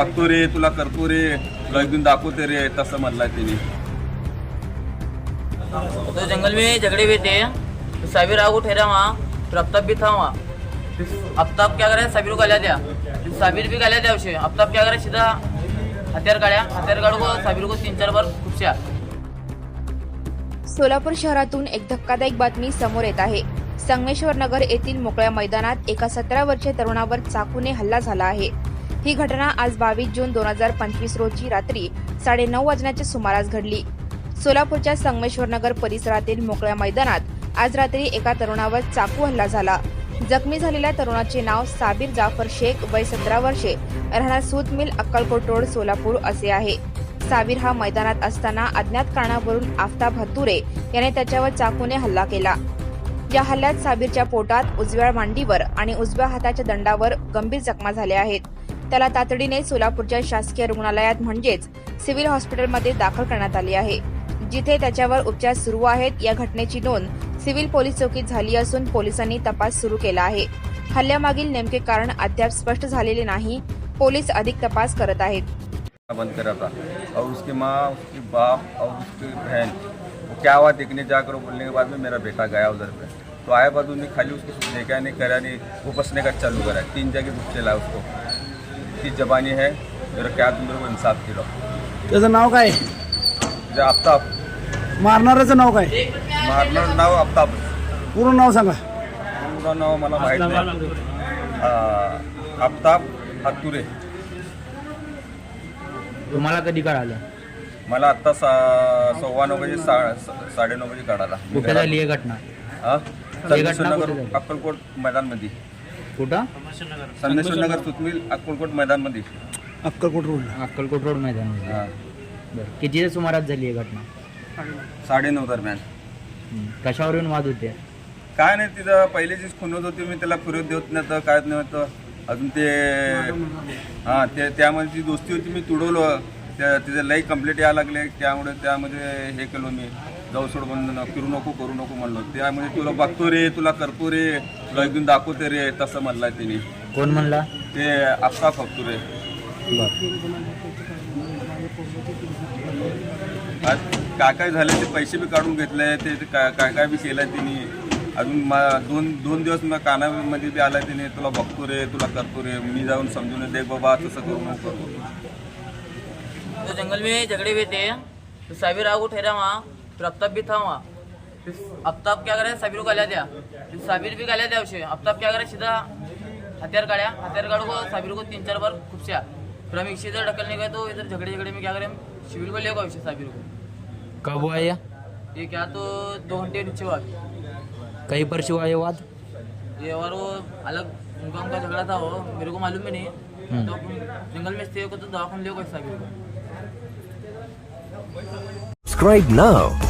बघतो रे तुला करतो रे. तुला एक दिन दाखवते रे तसं म्हणलाय तिने. तो जंगल में झगड़े हुए थे। तो साबिर आगो ठहरा वहाँ फिर आफ्ताब भी था वहाँ। क्या करे साबिर को गालिया दिया। फिर साबिर भी गालिया दिया उसे। आफ्ताब क्या करे सीधा हथियार काढ्या हथियार काढू साबिर को तीन चार बार खुपशा सोलापूर शहरातून एक धक्कादायक बातमी समोर येत आहे. संगमेश्वर नगर येथील मोकळ्या मैदानात एका सतरा वर्षीय तरुणावर चाकूने हल्ला झाला आहे. ही घटना आज बावीस जून दोन हजार पंचवीस रोजी रात्री साडेनऊ वाजण्याच्या सुमारास घडली. सोलापूरच्या संगमेश्वरनगर परिसरातील मोकळ्या मैदानात आज रात्री एका तरुणावर चाकू हल्ला झाला. जखमी झालेल्या तरुणाचे नाव साबीर जाफर शेख वय सतरा वर्षे राहणार सूत मिल अक्कलकोट रोड सोलापूर असे आहे. साबीर हा मैदानात असताना अज्ञात कारणावरून आफताब हत्तुरे याने त्याच्यावर चाकूने हल्ला केला. या हल्ल्यात साबीरच्या पोटात उजव्या मांडीवर आणि उजव्या हाताच्या दंडावर गंभीर जखमा झाल्या आहेत. त्याला तातडीने सोलापूरच्या शासकीय रुग्णालयात म्हणजेच सिव्हिल हॉस्पिटलमध्ये दाखल करण्यात आले आहे. जिथे त्याच्यावर उपचार सुरू आहेत या घटनेची नोंद सिव्हिल पोलीस चौकीत झाली असून पोलिसांनी तपास सुरू केला आहे. हल्ल्यामागील नेमके कारण अद्याप स्पष्ट झालेले नाही. पोलीस अधिक तपास करत आहेत. बंद करा था और उसकी माँ उसकी बाप और उसकी बहन वो क्या हुआ देखने जाकर बोलने के बाद में मेरा बेटा गया उधर पे। तो आया बाद उन्हें खाली उसको देखा नहीं करा नहीं वो बसने का चालू करा। तीन जगह दुख चला उसको। इतनी जबानी है मेरा क्या तुम मेरे को इंसाफ दिलो त्याचं नाव काय? जो आफ्ताब मारणाऱ्याचं नाव काय? मारणार नाव आफ्ताब पूर्ण नाव सांगा. पूर्ण नाव मला माहीत नाही. अं, आफ्ताब हातुरे। तुम्हाला कधी कळालं? मला आत्ता सा सव्वा नऊ बजे सा साडे नऊ बजे काढाला मी कुठे झाली ही घटना? हा? घटना संदेश्वर कुठे झाली? अक्कलकोट मैदानमध्ये. कुठं? संदेश्वर नगर सुतमिल अक्कलकोट मैदानमध्ये. अक्कलकोट रोडला. अक्कलकोट रोड मैदान हा. बरं. किती सुमारात झाली ही घटना? साडे नऊ दरम्यान. हं. कशावरून वाद होते? काय नाही तिथं पहिले जी खुनत होती मी त्याला फिरत देत नव्हतं काय नव्हतं. अजून ते हा ते त्यामध्ये जी दोस्ती होती मी तुडवलं. त्या तिथे लई कंप्लेंट यायला लागले. त्यामुळे त्यामध्ये हे केलं मी. जाऊ सोड म्हणून फिरू नको करू नको म्हणलो. त्यामुळे तुला बघतो रे तुला करतो रे. तुला एक दिन दाखवते रे तसं म्हणलाय तिने. कोण म्हणला? ते आत्ता फक्तो रे. बरं. आज काय काय झालं ते पैसे बी काढून घेतले ते काय काय काय बी केलंय तिने. अजून मा दोन दोन दिवस मग कानामध्ये बी आलाय तिने तुला बघतो रे तुला करतो रे. मी जाऊन समजून दे बाबा तसं करू नको. तो जंगल में झगड़े हुए थे। तो साबिर आगो ठहरा वहाँ फिर आफ्ताब भी था वहाँ। आफ्ताब क्या करे? साबिर को गालिया दिया। फिर साबिर भी गालिया दिया उसे। आफ्ताब क्या करे? सीधा हथियार काढ़ा हथियार काढ़ू को साबिर को तीन चार बार खुपसा फिर हम इसी इधर ढकलने गए तो इधर झगड़े झगड़े में क्या करें हम? सिविल को ले गए उसे साबिर को। कब हुआ ये? ये क्या तो दो घंटे नीचे हुआ। कहीं पर से हुआ ये वाद? ये और वो अलग उनका उनका झगड़ा था वो। मेरे को मालूम भी नहीं तो जंगल में स्टे को तो दवाखान ले गए साबिर को Subscribe now